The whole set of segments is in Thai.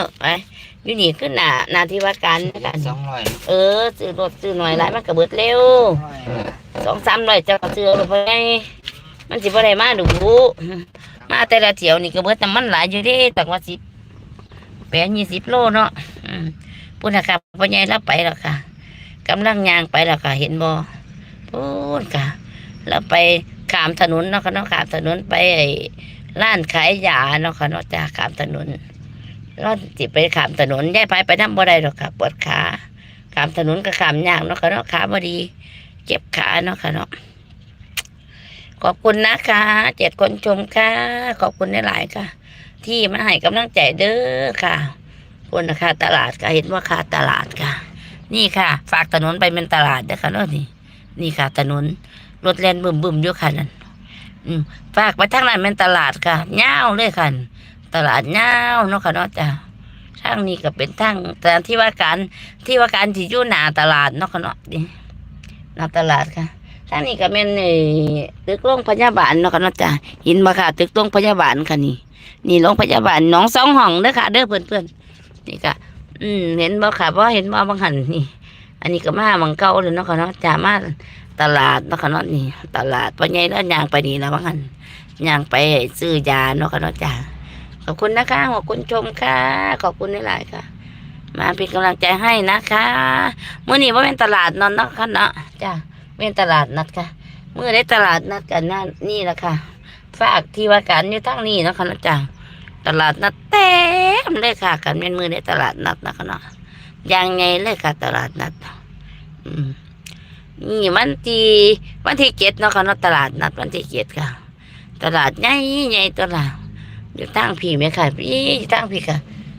วไปอยู่นี่ขึ้นหน้าหน้าที่ว่าการกันสองร้อยเออซื้อรถซื้อหน่อยหลายมันก็เบิดเร็วร้อยสองสามร้อยเจ้าก็ซื้อรถไปไงมันสิบ่ได้มาดูมาแต่ละเที่ยวนี่ก็เบิดน้ำมันหลายอยู่เด้ตั้งว่าสิบแปดยี่สิบโลเนาะอืมพุ่นนะครับพ่อใหญ่รับไปแล้วค่ะกำลังย่างไปแล้วค่ะ เห็นบ่พูนค่ะ แล้วไปขามถนนเนาะค่ะเนาะขามถนนไปไอ้ร้านขายยาเนาะค่ะเนาะจ้าขามถนน เราจิไปขามถนนยายไปไปน้ำบ่ได้หรอกค่ะปวดขาขามถนนก็ขามยากเนาะค่ะเนาะขาบ่ดี เจ็บขาเนาะค่ะเนาะขอบคุณนะคะเจ็ดคนชมค่ะ ขอบคุณหลายๆค่ะ ที่มาให้กำลังใจเด้อค่ะคนราคาตลาดก็เห็นว่าค่าตลาดค่ะ นี่ค่ะ ฝากถนนไปเป็นตลาดเด้อค่ะเนาะนี่นี่ค่ะ ถนนรถแล่นบึมบึมอยู่ค่ะนั่นอืมฝากไปทางนั้นเป็นตลาดค่ะยาวเลยค่ะ ตลาดยาเนาะค่ะเนาะจ้ะทางนี้ก็เป็นทางแต่ที่ว่าการที่ว่าการที่อยู่หน้าตลาดเนาะค่ะเนาะนี่หน้าตลาดค่ะทางนี้ก็เป็นไอ้ตึกโรงพยาบาลเนาะค่ะเนาะจ้ะเห็นบ่ค่ะ ตึกโรงพยาบาลค่ะนี่ นี่โรงพยาบาลหนองสองห้องเด้อค่ะ เด้อเพื่อนๆนี่ค่ะอืมเห็นบ่ค่ะบ่เห็นบ่บางหันนี่ อันนี้ก็มาบางเก่าเลยเนาะค่ะเนาะจ้ามาตลาดเนาะค่ะเนาะนี่ ตลาดปัญญาแล้วยางไปนี่แล้วบางหันยางไปซื้อยาเนาะค่ะเนาะจ้า ขอบคุณนะคะขอบคุณชมค่ะ ขอบคุณหลายๆค่ะ มาเป็นกำลังใจให้นะคะเมื่อนี้ว่าเป็นตลาดนอนนะคะเนาะจ้าเป็นตลาดนัดค่ะเมื่อได้ตลาดนัดกันนั่นนี่แหละค่ะฝากที่ว่าการอยู่ทั้งนี้นะคะนะจ้าตลาดนัดเต็มเลยค่ะ กันเป็นมือในตลาดนัดนะคะเนาะยังไงเลยค่ะ ตลาดนัดอืมนี่วันที่วันที่เจ็ดเนาะค่ะเนาะตลาดนัดวันที่เจ็ดค่ะ ตลาดใหญ่ใหญ่ตลาด อยู่ตั้งพี่ไหมค่ะพี่ตั้งพี่ค่ะ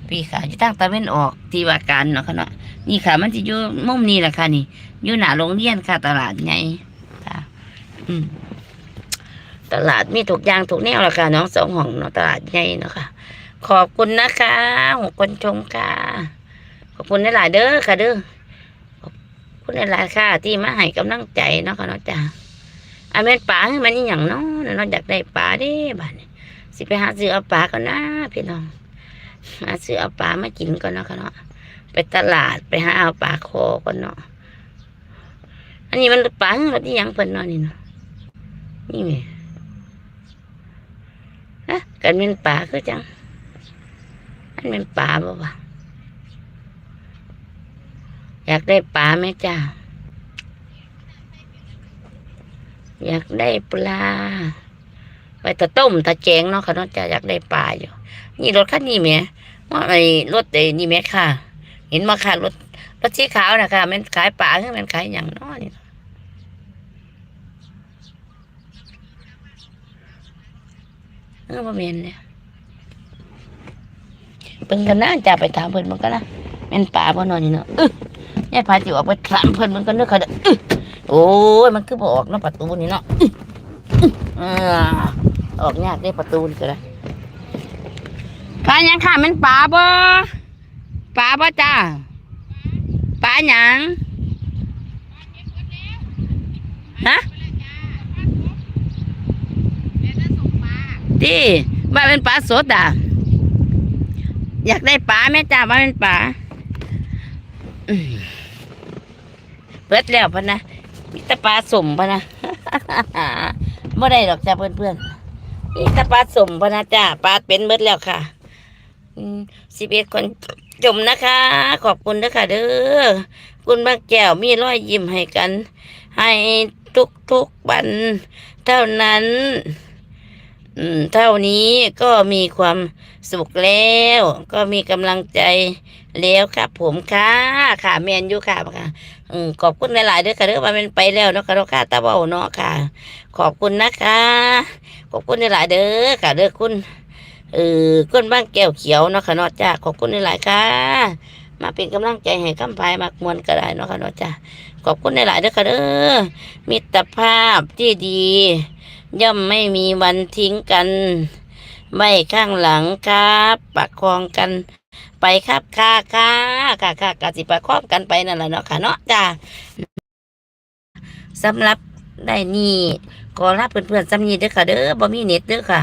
พี่ค่ะอยู่ตั้งตะเวนออกทีว่าการเนาะค่ะเนาะนี่ค่ะ มันจะอยู่มุมนี้แหละค่ะ นี่อยู่หน้าโรงเรียนค่ะ ตลาดใหญ่ค่ะอืมตลาดมีทุกยางทุกแนวและค่ะน้องสองห้องเนาะตลาดใหญ่เนาะค่ะ ขอบคุณนะคะขอบคุณชมค่ะ ขอบคุณหลายเด้อค่ะเด้อขอบคุณหลายค่ะ ที่มาให้กำลังใจเนาะค่ะเนาะจ้าอาแม่นป่าให้มันอย่างเนาะเนาะอยากได้ป่าเด้บ้านนี้ สิไปหาซื้อเอาป่าก่อนนะพี่น้องหาซื้อเอาป่ามากินก่อนเนาะค่ะเนาะไปตลาดไปหาเอาป่าคอก่อนเนาะอันนี้มันป่าหรือรถอีหยังเพิ่นเนาะนี่เนาะนี่แหม่ฮะกันเป็นป่าคือจังอันเป็นป่าบ่วะอยากได้ปลาไหมจ้าอยากได้ปลา ตะต้มตะแจงเนาะค่ะเนาะจ้าอยากได้ปลาอยู่ นี่รถคันนี้แม่ว่าไอ้รถไอ้นี่แหม่ค่ะ เห็นมาค่ะรถรถสีขาวนะคะมันขายปลาหรือมันขายอย่างน้อนี่เออบ่แม่นเนี่ยเพิ่นกันนะจ้าไปถามเพิ่นมันก็นะแม่นปลาบ่นอนนี่เนาะอึยายพาจิ๋วออกไปถามเพิ่นมันก็นึกค่ะเด้ออื้อโอ้ยมันคือบ่ออกเนาะประตูนี่เนาะอืออื้ออ่า ออกยากได้ประตูนี่ก็ได้ปลาหยังค่ะแมันปลาบ่ปลาบ่จ้าปลาหยังฮะที่ว่าเป็นปลาสดอะ อยากได้ปลาไหมจ้าว่าเป็นปลาอืมเปิดแล้วพะนะมีแตะปลาสมพะนะไม่ได้หรอกจ้าเพื่อนเพื่อ นี่ตะปลาสมพะนะจ้าปลาเป็นเบิดแล้วค่ะสิบเอ็ดคนจมนะคะ ขอบคุณนะคะเด้อคุณบางแก้วมีรอยยิ้มให้กัน ให้ทุกทุกวัน เท่านั้น อืม เท่านี้ก็มีความสุขแล้ว ก็มีกำลังใจแล้วครับผมค่ะค่ะแมนอยู่ค่ะค่ะ อืมขอบคุณหลายๆเด้อค่ะเด้อว่ามันไปแล้วเนาะค่ะเนาะค่ะตาเบาเนาะค่ะ ขอบคุณนะคะ ขอบคุณหลายๆเด้อค่ะเด้อคุณเออคุณบ้างแก้วเขียวเนาะค่ะเนาะจ้าขอบคุณหลายๆค่ะ มาเป็นกำลังใจให้คำพายมากมวนก็ได้เนาะค่ะเนาะจ้าขอบคุณหลายๆเด้อค่ะเด้อมิตรภาพที่ดี ย่อมไม่มีวันทิ้งกัน ไม่ข้างหลังครับประคองกัน ไปครับค่ะค่ะค่ะค่ะกสิประคอบกันไปนั่นแหละเนาะค่ะเนาะจ้าสำหรับได้นี่ขอรับเพื่อนๆสำนีเด้อค่ะเด้อบ่มีเน็ตเด้อค่ะ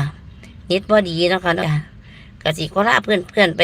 เน็ตบ่ดีเนาะค่ะเนาะจ้ะกสิขอรับเพื่อนๆไป